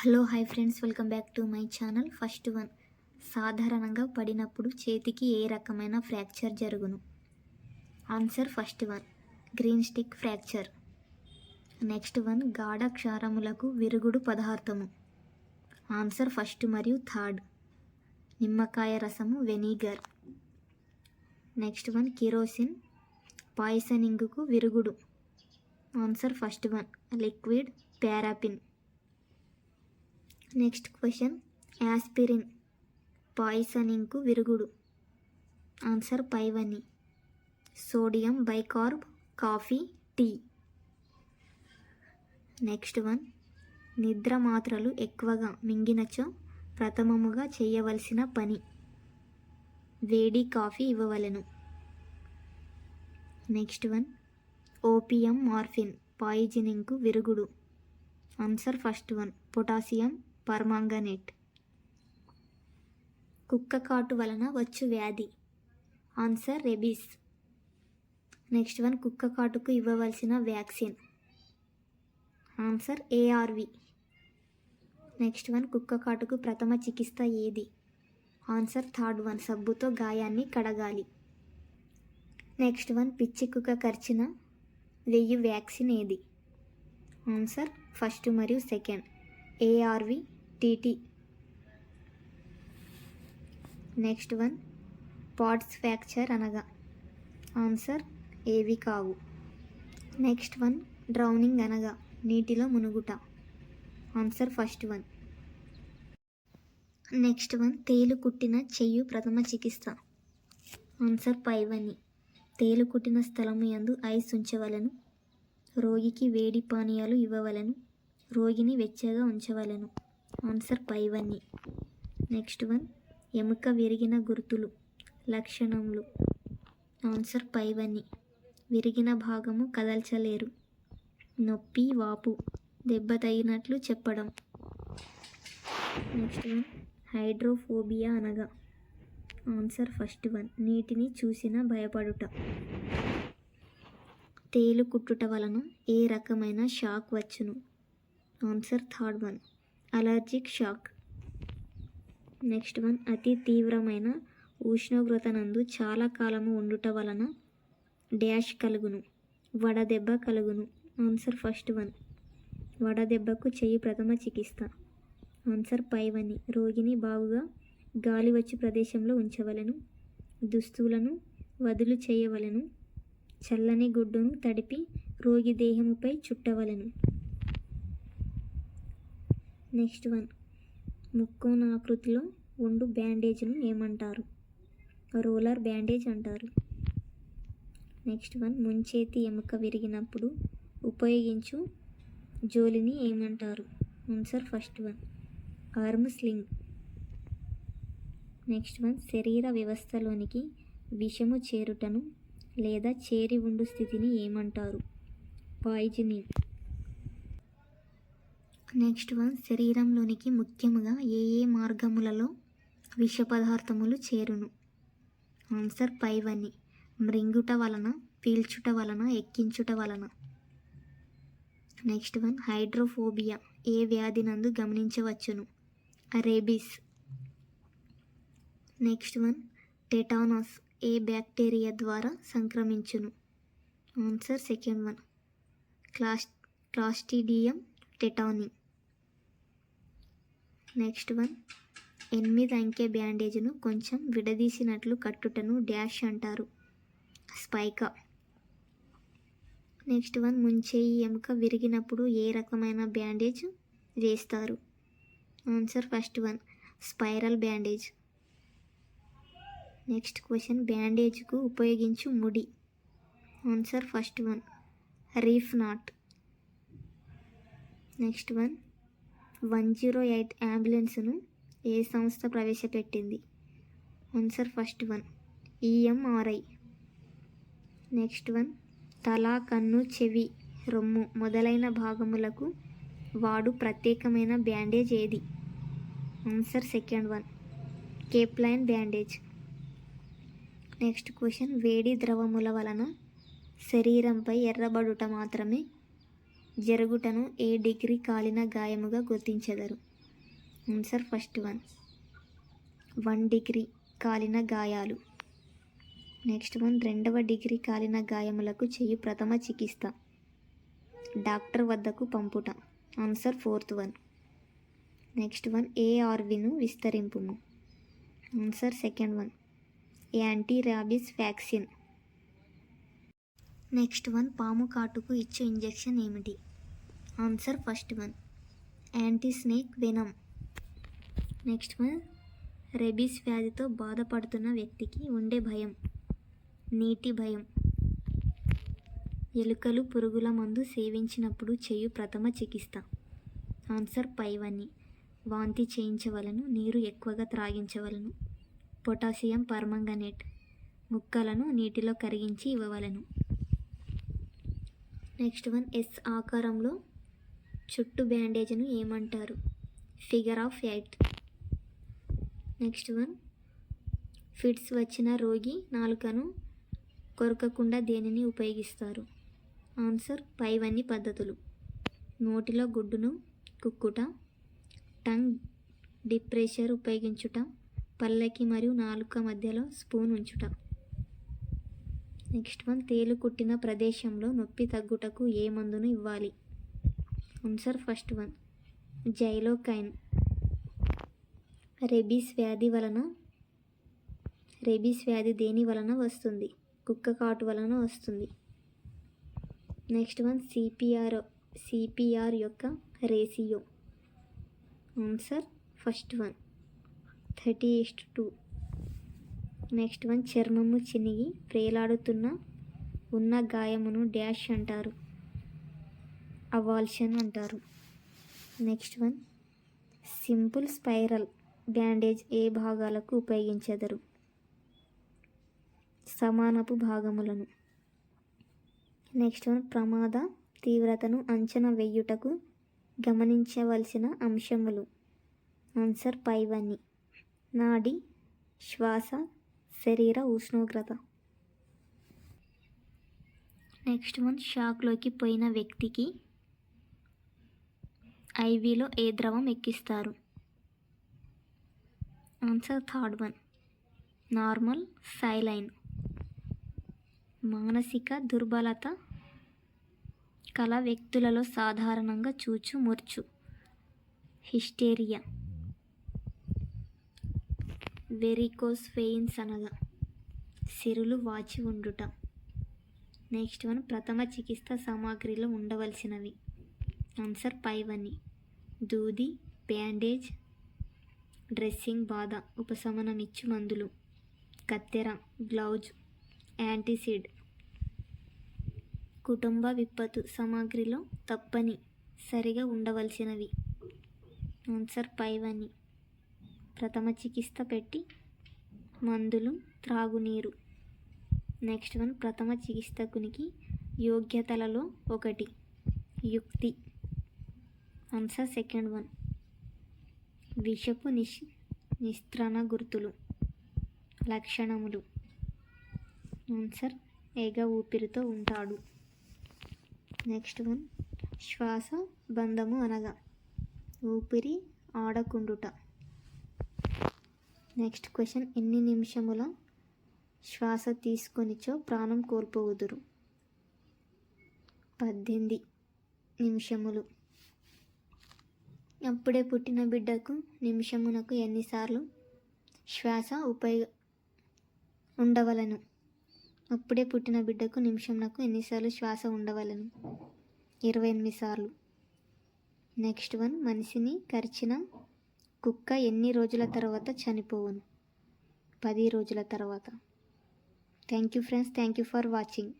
Hello hi friends. Welcome back to my channel. First one సాధారణంగా పడినప్పుడు చేతికి ఏ రకమైన ఫ్రాక్చర్ జరుగును? Answer first one green stick fracture. Next one గాఢ క్షారములకు విరుగుడు పదార్థము. ఆన్సర్ ఫస్ట్ మరియు థర్డ్ నిమ్మకాయ రసము వెనిగర్. నెక్స్ట్ వన్ కిరోసిన్ పాయిసనింగ్కు విరుగుడు. Answer first one liquid paraffin next question aspirin పాయిసనింగ్కు విరుగుడు. Answer పైవని sodium bicarb coffee tea next one నిద్ర మాత్రలు ఎక్కువగా మింగినచో ప్రథమముగా చేయవలసిన పని. వేడి కాఫీ ఇవ్వవలెను. నెక్స్ట్ వన్ ఓపియం మార్ఫిన్ పాయిజనింగ్కు విరుగుడు. Answer first one potassium permanganate. కుక్క కాటు వలన వచ్చు వ్యాధి. Answer rabies. నెక్స్ట్ వన్ కుక్క కాటుకు ఇవ్వవలసిన vaccine. Answer ARV. Next one కుక్క కాటుకు ప్రథమ చికిత్స ఏది? ఆన్సర్ థర్డ్ వన్ సబ్బుతో గాయాన్ని కడగాలి. నెక్స్ట్ వన్ పిచ్చి కుక్క ఖర్చిన వెయ్యి వ్యాక్సిన్ ఏది? ఆన్సర్ ఫస్ట్ మరియు second. ARV TT next one pots fracture అనగా. ఆన్సర్ ఏవి కావు. నెక్స్ట్ వన్ డ్రౌనింగ్ అనగా. నీటిలో మునుగుట. Answer first one next one తేలు కుట్టిన చెయ్యి ప్రథమ చికిత్స. ఆన్సర్ పైవని. తేలు కుట్టిన స్థలము యందు ఐస్ ఉంచవలను. రోగికి వేడి పానీయాలు ఇవ్వవలను. రోగిని వెచ్చగా ఉంచవలను. ఆన్సర్ పైవన్నీ నెక్స్ట్ వన్ ఎముక విరిగిన గుర్తులు లక్షణములు. ఆన్సర్ పైవన్నీ విరిగిన భాగము కదల్చలేరు. నొప్పి వాపు దెబ్బ తగినట్లు చెప్పడం. నెక్స్ట్ వన్ హైడ్రోఫోబియా అనగా. ఆన్సర్ ఫస్ట్ వన్ నీటిని చూసిన భయపడుట. తేలు కుట్టుట వలన ఏ రకమైన షాక్ వచ్చును? Answer third one. Allergic shock. Next one అతి తీవ్రమైన ఉష్ణోగ్రత నందు చాలా కాలము ఉండుట వలన డ్యాష్ కలుగును. వడదెబ్బ కలుగును. Answer first one. వడదెబ్బకు చెయ్యి ప్రథమ చికిత్స. ఆన్సర్ పైవని రోగిని బాగుగా గాలి వచ్చి ప్రదేశంలో ఉంచవలను. దుస్తులను వదులు చేయవలను. చల్లని గుడ్డును తడిపి రోగి దేహముపై చుట్టవలను. Next one. ముక్కోన ఆకృతిలో ఉండు బ్యాండేజ్ను ఏమంటారు? రోలర్ బ్యాండేజ్ అంటారు. Next one. ముంచేతి ఎముక విరిగినప్పుడు ఉపయోగించు జోలిని ఏమంటారు? Answer first one. Arm sling. Next one. శరీర వ్యవస్థలోనికి విషము చేరుటను లేదా చేరి ఉండు స్థితిని ఏమంటారు? పాయిజనింగ్. నెక్స్ట్ వన్ శరీరంలోనికి ముఖ్యముగా ఏ ఏ మార్గములలో విష పదార్థములు చేరును? ఆన్సర్ పైవన్నీ మృంగుట వలన పీల్చుట వలన ఎక్కించుట వలన. Next one hydrophobia. ఏ వ్యాధి నందు గమనించవచ్చును? రేబీస్ నెక్స్ట్ వన్ టెటానస్ ఏ బ్యాక్టీరియా ద్వారా సంక్రమించును? Answer second one class clostridium tetani next one. ఎనిమిది అంకె బ్యాండేజ్ను కొంచెం విడదీసినట్లు కట్టుటను డ్యాష్ అంటారు. స్పైకా. నెక్స్ట్ వన్ ముంచేయి ఎముక విరిగినప్పుడు ఏ రకమైన బ్యాండేజ్ వేస్తారు? Answer first one spiral bandage. Next question బ్యాండేజ్కు ఉపయోగించు ముడి. Answer first one reef knot. Next one one zero eight అంబులెన్స్ను ఏ సంస్థ ప్రవేశపెట్టింది? Answer first one. EMRI. Next one. తల కన్ను చెవి రొమ్ము మొదలైన భాగములకు వాడు ప్రత్యేకమైన బ్యాండేజ్ ఏది? Answer second one. Capeline bandage. Next question. వేడి ద్రవముల వలన శరీరంపై ఎర్రబడుట మాత్రమే జరుగుటను ఏ డిగ్రీ కాలిన గాయముగా గుర్తించెదరు? Answer first one one degree కాలిన గాయాలు. నెక్స్ట్ వన్ రెండవ డిగ్రీ కాలిన గాయములకు చెయ్యి ప్రథమ చికిత్స. డాక్టర్ వద్దకు పంపుట. Answer fourth one next one ఏఆర్విను విస్తరింపు answer second one anti rabies vaccine next one పాము కాటుకు ఇచ్చే ఇంజెక్షన్ ఏమిటి? Answer first one. Anti snake venom next one. Rabies వ్యాధితో బాధపడుతున్న వ్యక్తికి ఉండే భయం. నీటి భయం. ఎలుకలు పురుగుల మందు సేవించినప్పుడు చేయు ప్రథమ చికిత్స. ఆన్సర్ పైవని. వాంతి చేయించవలను నీరు ఎక్కువగా త్రాగించవలను. పొటాషియం పర్మంగనేట్. ముక్కలను నీటిలో కరిగించి ఇవ్వవలను. నెక్స్ట్ వన్ ఎస్ ఆకారంలో చుట్టు బ్యాండేజ్ను ఏమంటారు? Figure of eight. Next one. Fits వచ్చిన రోగి నాలుకను కొరకకుండా దేనిని ఉపయోగిస్తారు? ఆన్సర్ పైవన్నీ పద్ధతులు. నోటిలో గుడ్డును కుక్కుట టంగ్ డిప్రెషర్ ఉపయోగించుట పళ్ళకి మరియు నాలుక మధ్యలో స్పూన్ ఉంచుట. Next one. తేలు కుట్టిన ప్రదేశంలో నొప్పి తగ్గుటకు ఏ మందును ఇవ్వాలి? Answer first one. Xylocaine. Rabies వ్యాధి వలన రెబీస్ వ్యాధి దేని వలన వస్తుంది? కుక్క కాటు వలన వస్తుంది. నెక్స్ట్ వన్ సిపిఆర్ సిపిఆర్ యొక్క ratio answer first one. Thirty is to two. Next one చర్మము చినిగి ప్రేలాడుతున్న ఉన్న గాయమును డ్యాష్ అంటారు. అవాల్షన్ అంటారు. Next one. Simple spiral bandage ఏ భాగాలకు ఉపయోగించెదరు? సమానపు భాగములను. Next one. ప్రమాద తీవ్రతను అంచనా వేయుటకు గమనించవలసిన అంశములు. ఆన్సర్ పైవన్నీ నాడి శ్వాస శరీర ఉష్ణోగ్రత. Next one. షాక్లోకి పోయిన వ్యక్తికి ఐవీలో ఏ ద్రవం ఎక్కిస్తారు? Answer third one. Normal saline మానసిక దుర్బలత కల వ్యక్తులలో సాధారణంగా చూచు ముర్చు. హిస్టేరియా. వెరికోస్ ఫెయిన్స్ అనగా సిరులు వాచి ఉండుట. నెక్స్ట్ వన్ ప్రథమ చికిత్స సామాగ్రిలో ఉండవలసినవి. ఆన్సర్ పైవని. దూది బ్యాండేజ్ డ్రెస్సింగ్ బాధ ఉపశమనమిచ్చు మందులు. కత్తెర గ్లౌజ్ యాంటీసిడ్. కుటుంబ విపత్తు సామాగ్రిలో తప్పని సరిగా ఉండవలసినవి. ఆన్సర్ పైవని. ప్రథమ చికిత్స పెట్టి మందులు త్రాగునీరు. నెక్స్ట్ వన్ ప్రథమ చికిత్సకునికి యోగ్యతలలో ఒకటి. యుక్తి. ఆన్సర్ సెకండ్ వన్ విషపు నిష్ నిస్త్రణ గుర్తులు లక్షణములు. ఆన్సర్ ఏగ ఊపిరితో ఉంటాడు. నెక్స్ట్ వన్ శ్వాస బంధము అనగా ఊపిరి ఆడకుండుట. నెక్స్ట్ క్వశ్చన్ ఎన్ని నిమిషముల శ్వాస తీసుకొనిచో ప్రాణం కోల్పోవుదురు? పద్దెనిమిది నిమిషములు. అప్పుడే పుట్టిన బిడ్డకు నిమిషమునకు ఎన్నిసార్లు శ్వాస ఉపయోగ ఉండవలను. అప్పుడే పుట్టిన బిడ్డకు నిమిషంనకు ఎన్నిసార్లు శ్వాస ఉండవలను? ఇరవై ఎనిమిది సార్లు. Next one. మనిషిని కరిచిన కుక్క ఎన్ని రోజుల తర్వాత చనిపోవును? పది రోజుల తర్వాత. Thank you friends. Thank you for watching.